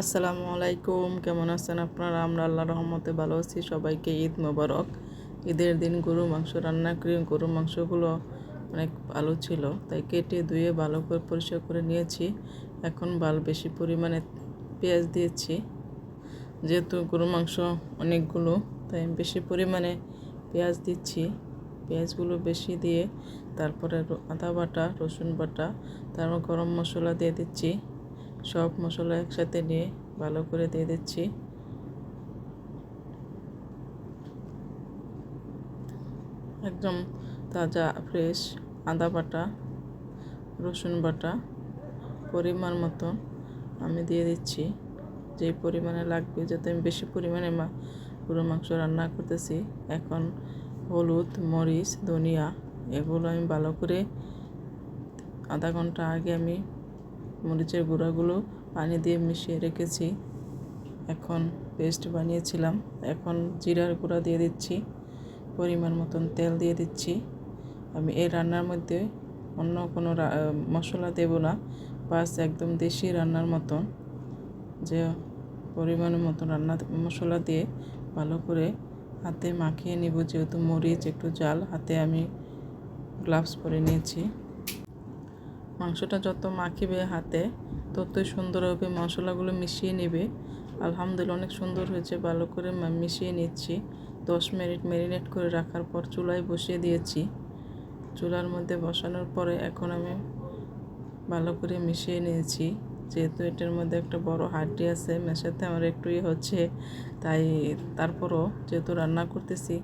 আসসালামু আলাইকুম, কেমন আছেন আপনারা? আমরা আল্লাহ রহমতে ভালো আছি। সবাইকে ঈদ মোবারক। ঈদের দিন গরু, মাংস রান্না করি। গরু, মাংসগুলো অনেক ভালো ছিল, তাই কেটে ধুয়ে ভালো করে পরিষ্কার করে নিয়েছি। এখন ভালো বেশি পরিমাণে পেঁয়াজ দিয়েছি। যেহেতু গরু, মাংস অনেকগুলো, তাই বেশি পরিমাণে পেঁয়াজ দিচ্ছি। পেঁয়াজগুলো বেশি দিয়ে তারপরে আদা বাটা, রসুন বাটা, তারপর গরম মশলা দিয়ে দিচ্ছি। সব মশলা একসাথে নিয়ে ভালো করে দিয়ে দিচ্ছি। একদম তাজা ফ্রেশ আদা বাটা, রসুন বাটা পরিমাণ মতো আমি দিয়ে দিচ্ছি। যেই পরিমাণে লাগবে, যাতে আমি বেশি পরিমাণে মা পুরো মাংস রান্না করতেছি। এখন হলুদ, মরিচ, ধনিয়া, এগুলো আমি ভালো করে আধা ঘণ্টা আগে আমি মরিচের গুঁড়াগুলো পানি দিয়ে মিশিয়ে রেখেছি। এখন পেস্ট বানিয়েছিলাম। এখন জিরার গুঁড়া দিয়ে দিচ্ছি। পরিমাণ মতন তেল দিয়ে দিচ্ছি। আমি এই রান্নার মধ্যে অন্য কোনো মশলা দেব না। বাস একদম দেশি রান্নার মতন। যে পরিমাণ মতন রান্না মশলা দিয়ে ভালো করে হাতে মাখিয়ে নিব। যেহেতু মরিচ, একটু জাল হাতে আমি গ্লাভস পরে নিয়েছি। মাংসটা যত মাখিবে হাতে, ততই সুন্দর হবে। মশলাগুলো মিশিয়ে নেবে। আলহামদুলিল্লাহ, অনেক সুন্দর হয়েছে। ভালো করে মিশিয়ে নিচ্ছি। দশ মিনিট ম্যারিনেট করে রাখার পর চুলায় বসিয়ে দিয়েছি। চুলার মধ্যে বসানোর পরে এখন আমি ভালো করে মিশিয়ে নিয়েছি। যেহেতু এটার মধ্যে একটা বড় হাড্ডি আছে, মেশাতে আমার একটু ইয়ে হচ্ছে, তাই তারপরও যেহেতু রান্না করতেছি,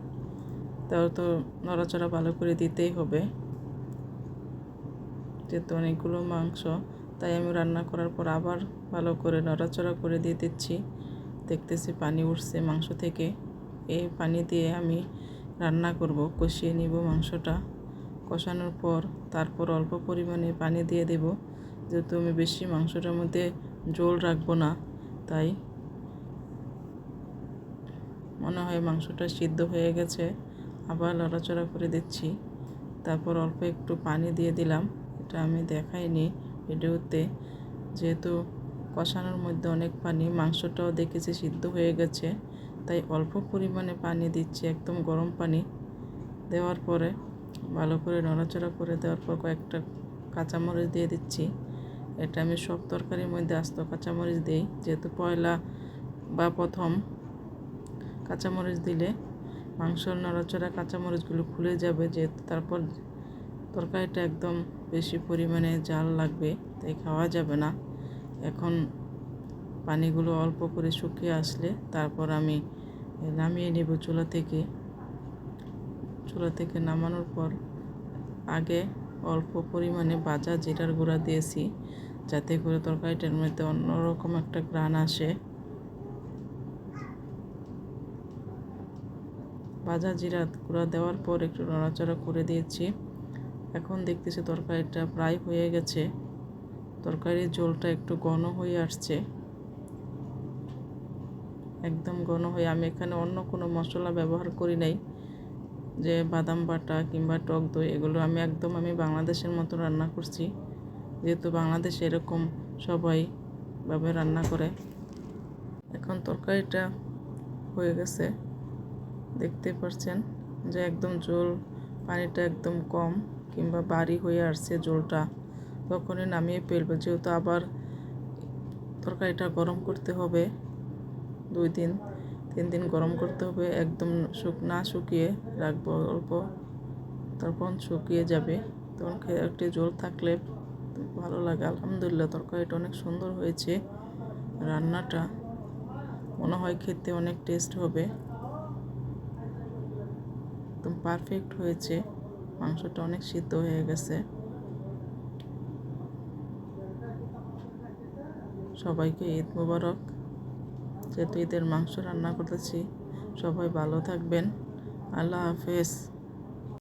তাও তো নড়াচড়া ভালো করে দিতেই হবে। যেহেতু অনেকগুলো মাংস, তাই আমি রান্না করার পর আবার ভালো করে নড়াচড়া করে দিয়ে দিচ্ছি। দেখতেছি পানি উঠছে মাংস থেকে। এই পানি দিয়ে আমি রান্না করব, কষিয়ে নিব মাংসটা। কষানোর পর তারপর অল্প পরিমাণে পানি দিয়ে দেব। যেহেতু আমি বেশি মাংসটার মধ্যে জল রাখব না, তাই মনে হয় মাংসটা সিদ্ধ হয়ে গেছে। আবার লড়াচড়া করে দিচ্ছি। তারপর অল্প একটু পানি দিয়ে দিলাম। এটা আমি দেখাইনি ভিডিওতে। যেহেতু কষানোর মধ্যে অনেক পানি, মাংসটাও দেখেছি সিদ্ধ হয়ে গেছে। তাই অল্প পরিমাণে পানি দিচ্ছি, একদম গরম পানি। দেওয়ার পরে ভালো করে নড়াচড়া করে দেওয়ার পর কয়েকটা কাঁচামরিচ দিয়ে দিচ্ছি। এটা আমি সব তরকারির মধ্যে আস্ত কাঁচামরিচ দিই। যেহেতু পয়লা বা প্রথম কাঁচামরিচ দিলে মাংসর নড়াচড়া কাঁচামরিচগুলো খুলে যাবে, যেহেতু তারপর তরকারিটা একদম বেশি পরিমাণে জাল লাগবে, তাই খাওয়া যাবে না। এখন পানিগুলো অল্প করে শুকিয়ে আসলে তারপর আমি নামিয়ে নেব চুলা থেকে। চুলা থেকে নামানোর পর আগে অল্প পরিমাণে ভাজা জিরার গুঁড়া দিয়েছি, যাতে করে তরকারিটার মধ্যে অন্যরকম একটা গ্রান আসে। ভাজা জিরা গুঁড়া দেওয়ার পর একটু নড়াচড়া করে দিয়েছি। এখন দেখতেছি তরকারিটা প্রায় হয়ে গেছে। তরকারির ঝোলটা একটু ঘন হয়ে আসছে। একদম ঘন হয়ে আমি এখানে অন্য কোনো মশলা ব্যবহার করি নাই। যে বাদাম বাটা কিংবা টক দই, এগুলো আমি একদম আমি বাংলাদেশের মতো রান্না করছি। যেহেতু বাংলাদেশে এরকম সবাই ভাবে রান্না করে। এখন তরকারিটা হয়ে গেছে। দেখতে পাচ্ছেন যে একদম জল পানিটা একদম কম। কিংবা বাড়ি হয়ে আসছে জলটা, তখনই নামিয়ে ফেলব। যেহেতু আবার তরকারিটা গরম করতে হবে, দুই দিন, তিন দিন গরম করতে হবে, একদম শুক, না শুকিয়ে রাখব, অল্প তখন শুকিয়ে যাবে। তখন একটু জল থাকলে ভালো লাগে। আলহামদুলিল্লাহ, তরকারিটা অনেক সুন্দর হয়েছে, রান্নাটা মনে হয় খেতে অনেক টেস্ট হবে। একদম পারফেক্ট হয়েছে। মাংসটা অনেক সিদ্ধ হয়ে গেছে। সবাইকে ঈদ মোবারক। যেহেতু ঈদের মাংস রান্না করতেছি, সবাই ভালো থাকবেন। আল্লাহ হাফেজ।